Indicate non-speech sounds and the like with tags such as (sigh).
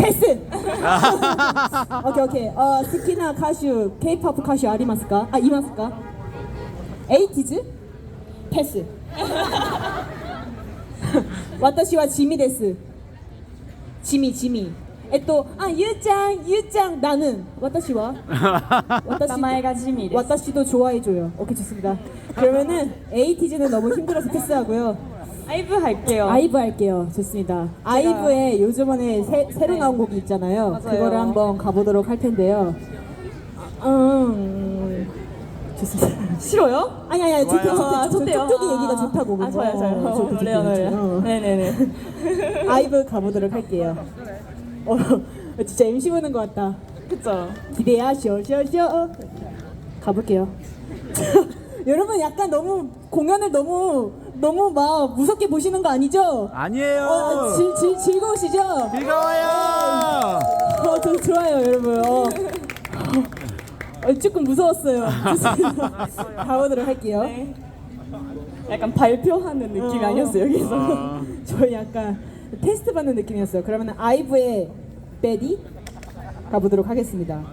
패스. (laughs) 오케이 오케이. 어 스키나 가슈 K-팝 가슈 아리마스까? 아 이마스까? 에이티즈? 패스. (laughs) 私は地味です。地味地味。えっとあゆうちゃんゆうちゃん나는私は私 나마에가 지미 데스. 와타시도 좋아해줘요. (laughs) 오케이 좋습니다. 그러면은 에이티즈는 너무 힘들어서 패스하고요. 아이브 할게요. 아이브 할게요. 좋습니다. 아이브의 요즘에 새, 새로 나온 곡이 있잖아요. 맞아요. 그거를 한번 가보도록 할 텐데요. 음, 좋습니다. 싫어요? 아니 아니 아니 좋대 좋대 아, 좋대 좋대요. 쪽쪽이 아, 얘기가 좋다고. 아, 좋아요, 좋아요. 어, 좋대, 좋대, 그래요, 좋대. 그래요. 어. 네네네. (laughs) 아이브 가보도록 할게요. 어, (laughs) 진짜 MC 보는 것 같다. 그쵸. 기대야 쇼쇼쇼 가볼게요. (laughs) 여러분 약간 너무 공연을 너무 너무 막 무섭게 보시는 거 아니죠? 아니에요. 어, 질, 질, 즐거우시죠? 즐거워요. 어, 저 좋아요, 여러분. 어. 어, 조금 무서웠어요. (laughs) 가보도록 할게요. 네. 약간 발표하는 느낌이 어. 아니었어요, 여기서. (laughs) 어. 저희 약간 테스트 받는 느낌이었어요. 그러면 아이브의 베디 가보도록 하겠습니다.